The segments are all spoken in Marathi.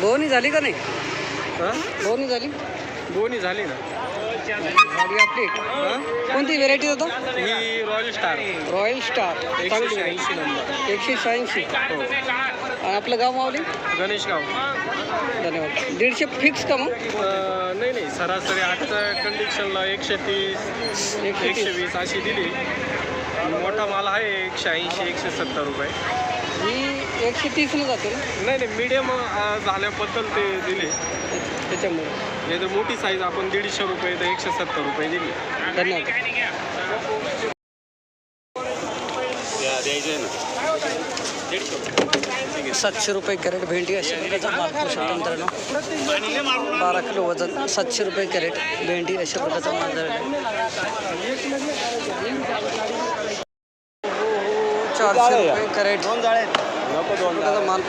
बोनी झाली का नाही? हा? बोनी झाली? दोन्ही झाली ना. गाडी आपली. हा? कोणती व्हेरायटी होतं? ही रॉयल स्टार रॉयल स्टार एकशे शहाऐंशी नंबर. एकशे शहाऐंशी. हो. आणि आपलं गाव मावली गणेश गाव. धन्यवाद. दीडशे फिक्स का मग? नाही नाही. सरासरी आजच्या कंडिशनला एकशे तीस एकशे. वीस अशी दिली. मोठा माल आहे एकशे ऐंशी एकशे सत्तर रुपये. एकशे तीसनं जाते ना नाही नाही मीडियम झाल्याबद्दल ते दिले. त्याच्यामुळे. नाही तर मोठी साईज आपण दीडशे रुपये तर एकशे सत्तर रुपये दिली. धन्यवाद. सातशे रुपये कॅरेट भेंडी अशा प्रकारचा माल पाहू शकतो मित्रांनो. बारा किलो वजन सातशे रुपये कॅरेट भेंडी अशा प्रकारचा माल. चारशे रुपये कॅरेट. दोन जाळे नको दोन प्रकारचा माल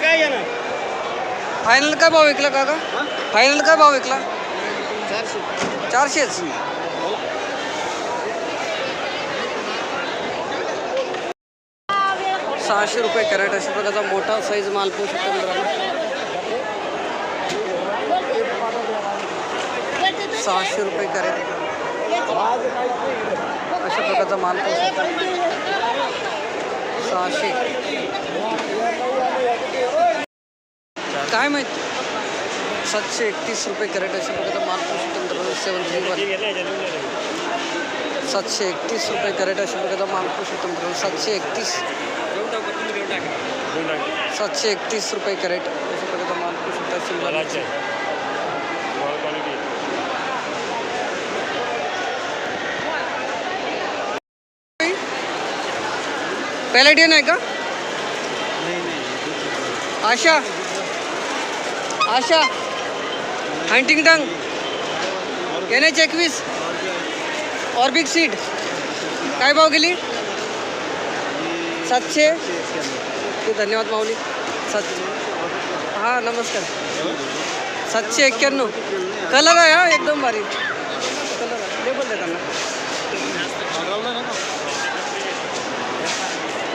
काय ना फायनल काय भाव विकला काका? फायनल काय भाव विकला? चारशेच? सहाशे रुपये कॅरेट अशा प्रकारचा मोठा साईज माल पाहू शकतो मित्रांनो. सहाशे रुपये कॅरेट. अशा प्रकारचा माल पाहू शकतो. सहाशे. काय माहीत? सातशे एकतीस रुपये कॅरेट अशा प्रकारचा माल सेवन थ्री वन सातशे एकतीस रुपये कॅरेट अशा प्रकारचा माल पाहू सातशे एकतीस. सातशे एकतीस रुपये कॅरेट अशा प्रकारचा माल पाहू शकता शिमला मिरची. पॅलेटियन आहे का? Asha. Asha. Huntington N H एकवीस. ऑर्बिक सीड काय भाव गेली? सातशे. धन्यवाद माऊली. सातशे हां नमस्कार. सातशे एक्क्याण्णव. कलर आहे हा एकदम भारी. कलर लेबल दे त्यांना.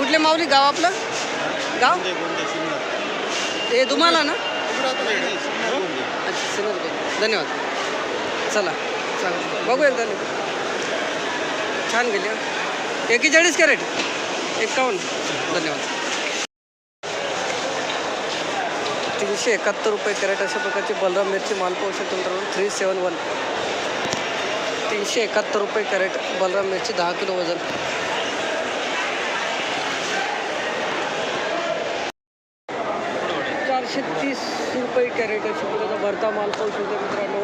कुठले माऊली गाव आपलं? गाव? हे तुम्हाला ना? अच्छा धन्यवाद. चला चालेल. बघू एकदा छान गेली एकेचाळीस कॅरेट. एकावन्न. धन्यवाद. तीनशे एकाहत्तर रुपये कॅरेट अशा प्रकारची बलराम मिरची माल पाहू शकतो मित्रांनो थ्री सेवन वन तीनशे एकाहत्तर रुपये कॅरेट बलराम मिरची दहा किलो वजन. चारशे तीस रुपये कॅरेट आहे. त्याचा भरता माल पाहू शकतो मित्रांनो.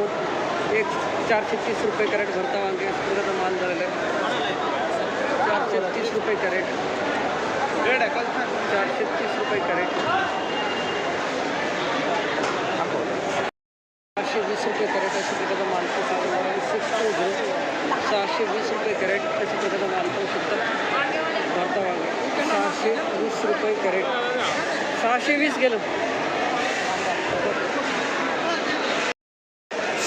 एक चारशे तीस रुपये कॅरेट भरता वांगे अशा माल झालेला आहे. चारशे तीस रुपये कॅरेट. चारशे तीस रुपये कॅरेट. सहाशे वीस रुपये कॅरेट अशा प्रकारचा माल पाहू शकतो सिक्स टू झिरो सहाशे वीस रुपये कॅरेट अशा प्रकारचा माल पाहू शकतो. भरता वांगे सहाशे वीस रुपये कॅरेट. सहाशे वीस गेलं.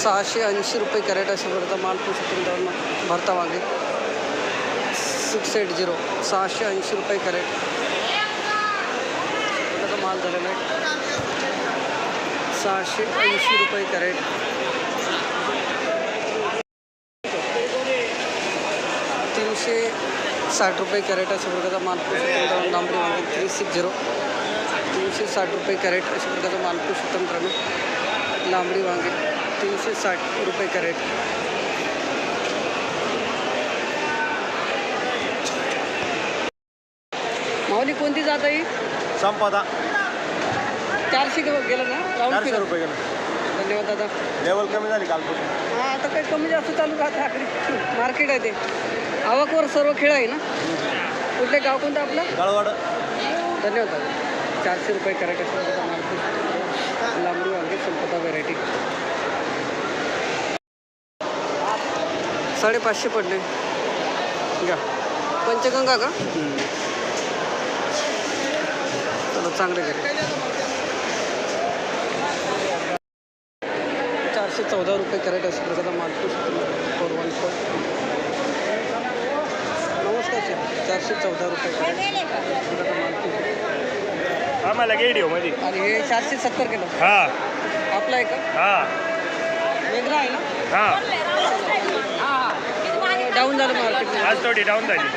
सहाशे ऐंशी रुपये कॅरेट अशा प्रकारचा माल पाहू शकतो मित्रांनो भरता वांगे सिक्स एट झिरो सहाशे ऐंशी रुपये कॅरेट. त्याचा माल झालेला आहे. सहाशे ऐंशी रुपये कॅरेट. तीनशे साठ रुपये कॅरेट अशा प्रकारचा माल पाहू शकतो मित्रांनो वांगे थ्री सिक्स झिरो तीनशे साठ रुपये कॅरेट अशा प्रकारचा माल पाहू शकतो मित्रांनो लांबडी वांगे तीनशे साठ रुपये कॅरेट. माऊली कोणती जात आहे संपदा. चारशे गेलं ना? राऊंड चारशे रुपये गेलं. धन्यवाद दादा. लेवल कमी झाली कालपासून हां आता काही कमी जास्त चालू राहते आखरी मार्केट आहे ते. आवकवर सर्व खेळ आहे ना? कुठले गाव कोणतं आपलं? गळवाड धन्यवाद दादा. चारशे रुपये कॅरेट असेल त्याचा मार्केट. लांबडी वांगे संपदा व्हेरायटी साडेपाचशे पडले. घ्या. पंचगंगा का? चला चांगले घ्या. चारशे चौदा रुपये कॅरेट अशा प्रकारचा मालपूस फोर वन फोर नमस्कार सर. चारशे चौदा रुपये कॅरेट. प्रकारचा मालपूस आम्हाला गेडिओ मध्ये आणि हे चारशे सत्तर किलो. हा. आपला आहे का? हा. वेगळा आहे ना? हा. डाऊन झालं मार्केट आज थोडी डाऊन झाली.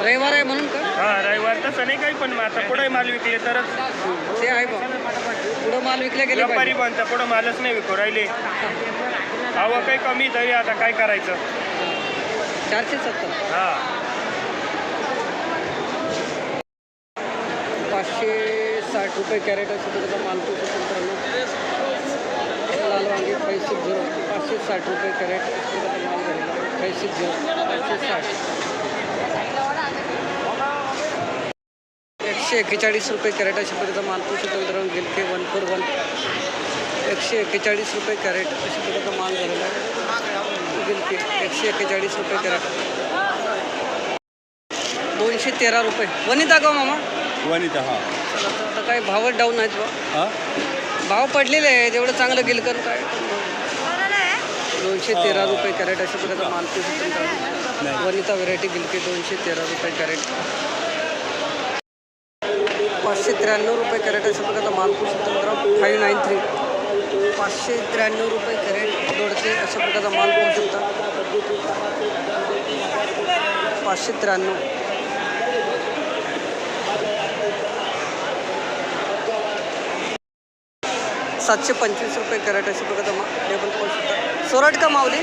रविवार आहे म्हणून का? हा रविवार तसं नाही काही पण मग आता पुढे माल विकले तरच. ते आहे बा. पुढं माल विकले गेले व्यापारी पाहिजे बनता पुढं मालच नाही विकू राहिले. हवं काही कमी तरी आता काय करायचं? चारशे सत्तर. हा. पाचशे साठ रुपये कॅरेट असं त्याचा मालपूर मित्रांनो लाल वांगी पैसे झिरो पाचशे साठ रुपये कॅरेट असं त्याचा माल साठ. एकशे एक्केचाळीस रुपये कॅरेट अशा प्रकारचा मालपूर मित्रांनो गिलके वन फोर वन एकशे एक्केचाळीस रुपये कॅरेट अशा प्रकारचा माल झालेला आहे. गिलके एकशे एक्केचाळीस रुपये कॅरेट. दोनशे तेरा रुपये. वनिता का मामा? वनिता हा. आता काय भावच डाऊन आहेत बा. हा? भाव पडलेले आहे जेवढं चांगलं गेलं कर काय? दोनशे तेरा रुपये कॅरेट अशा प्रकारचा मालपीस नाही. वनिता व्हेरायटी गिलके दोनशे तेरा रुपये कॅरेट. पाचशे त्र्याण्णव रुपये कॅरेट अशा प्रकारचा मालपूस मित्रांनो फाईव्ह नाईन थ्री. पाचशे त्र्याण्णव रुपये कॅरेट दोडके अशा प्रकारचा माल पाहू शकता पाचशे त्र्याण्णव. सातशे पंचवीस रुपये कॅरेट अशा प्रकारचा मा लेबल पाहू शकता सोरट का माऊली?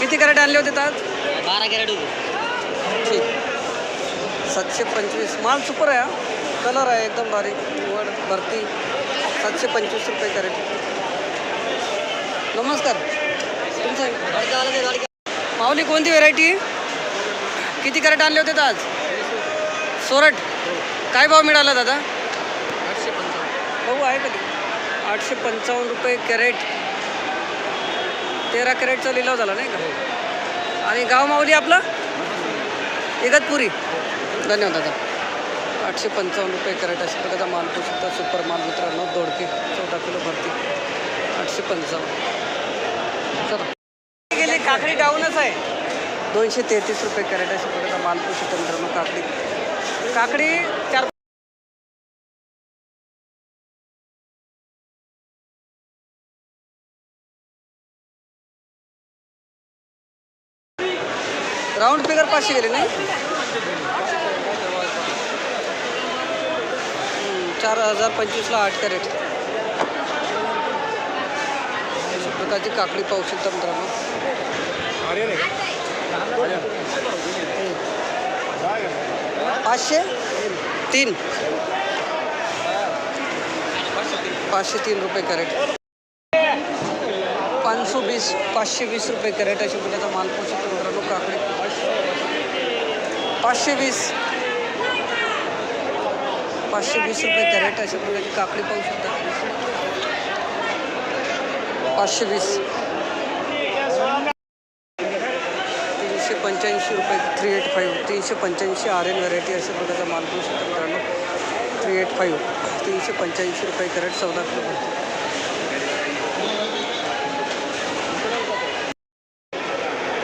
किती कॅरेट आणले होते आज? बारा कॅरेट होते. ठीक. सातशे पंचवीस. माल सुपर आहे हा. कलर आहे एकदम बारीक. निवड भरती. सातशे पंचवीस रुपये कॅरेट. नमस्कार. तुमचं? माऊली कोणती व्हेरायटी किती कॅरेट आणले होते आज? सोरट. काय भाव मिळाला दादा? भाऊ आहे कधी आठशे पंचावन्न रुपये कॅरेट. तेरा कॅरेटचा लिलाव झाला नाही का? आणि गाव माऊली आपलं? इगतपुरी. धन्यवाद दादा. आठशे पंचावन्न रुपये कॅरेट अशा प्रकारचा माल शकता सुपर माल मित्रांनो दोडके चौदा किलो भरती. आठशे पंचावन्न. चला. गेली काकडी डाऊनच आहे. दोनशे तेहतीस रुपये कॅरेट अशा प्रकारचा माल मित्रांनो काकडी. काकडी चार राऊंड फिगर पाचशे गेले नाही? चार हजार पंचवीसला आठ कॅरेट. प्रकारची काकडी पाहू शकता मित्रांनो. पाचशे? तीन. पाचशे तीन रुपये कॅरेट. पाचशे वीस पाचशे वीस रुपये कॅरेट अशी प्रकारचा माल पाहू मित्रांनो काकडी. पाचशे वीस. वीस रुपये कॅरेट अशा प्रकारची काकडी पाहू शकता. पाचशे वीस. तीनशे पंच्याऐंशी रुपये थ्री एट फाईव्ह तीनशे पंच्याऐंशी आर एन व्हरायटी अशा प्रकारचा माल पाहू शकता मित्रांनो. थ्री एट फाईव्ह तीनशे पंच्याऐंशी रुपये कॅरेट चौदा किलो.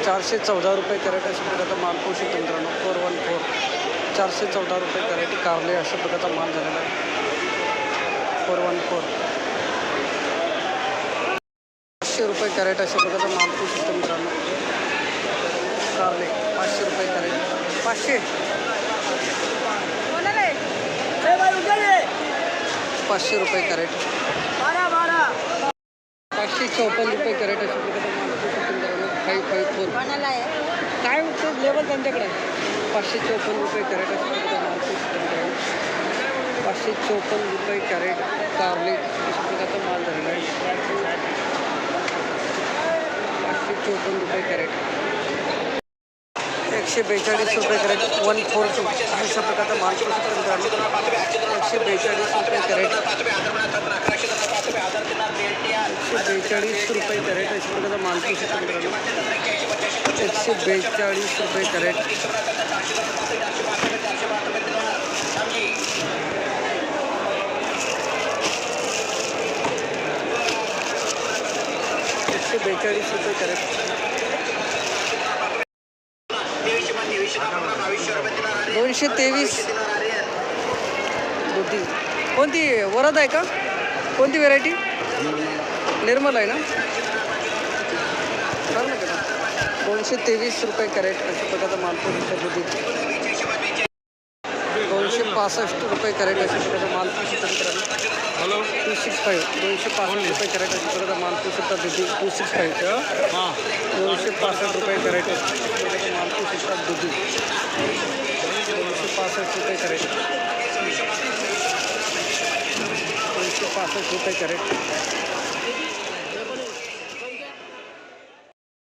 चारशे चौदा रुपये कॅरेट अशा प्रकारचा माल शकतो मित्रांनो फोर वन फोर. चारशे चौदा रुपये कॅरेट कारले अशा प्रकारचा माल झालेला आहे. Four one four. पाचशे रुपये कॅरेट अशा प्रकारचा माल शकतो मित्रांनो कारले पाचशे रुपये कॅरेट. पाचशे. पाचशे रुपये कॅरेट. पाचशे चौपन्न रुपये कॅरेट अशा प्रकारचा माल पाहू शकतो मित्रांनो फाईव्ह फाईव्ह फोर काय ते लेवल त्यांच्याकडे. पाचशे चौपन्न रुपये कॅरेट पाचशे चौपन्न रुपये कॅरेट कारले अशा प्रकारचा माल झालेला आहे. पाचशे चौपन्न रुपये कॅरेट. एकशे बेचाळीस रुपये कॅरेट वन फोर टू अशा प्रकारचा माल एकशे बेचाळीस रुपये कॅरेट. एकशे बेचाळीस रुपये कॅरेट अशा प्रकारचा माल शकतो मित्रांनो. एकशे बेचाळीस रुपये कॅरेट. एकशे बेचाळीस रुपये कॅरेट. दोनशे तेवीस. दुधी कोणती वरद आहे का? कोणती व्हेरायटी? निर्मल आहे ना? का? दोनशे तेवीस रुपये कॅरेट अशा प्रकारचा मालपूर इथं दुधी दोनशे पासष्ट रुपये कॅरेट अशा प्रकारचा मालपूर सुद्धा हॅलो. To six five. दोनशे पासष्ट रुपये कॅरेट अशा प्रकारचा मालपूर सुद्धा दुधी टू सिक्स फाईव्ह. हाँ. दोनशे पासष्ट रुपये कॅरेट मालपूर सुद्धा दुधी दोनशे पासष्ट रुपये कॅरेट. दोनशे पासष्ट रुपये कॅरेट.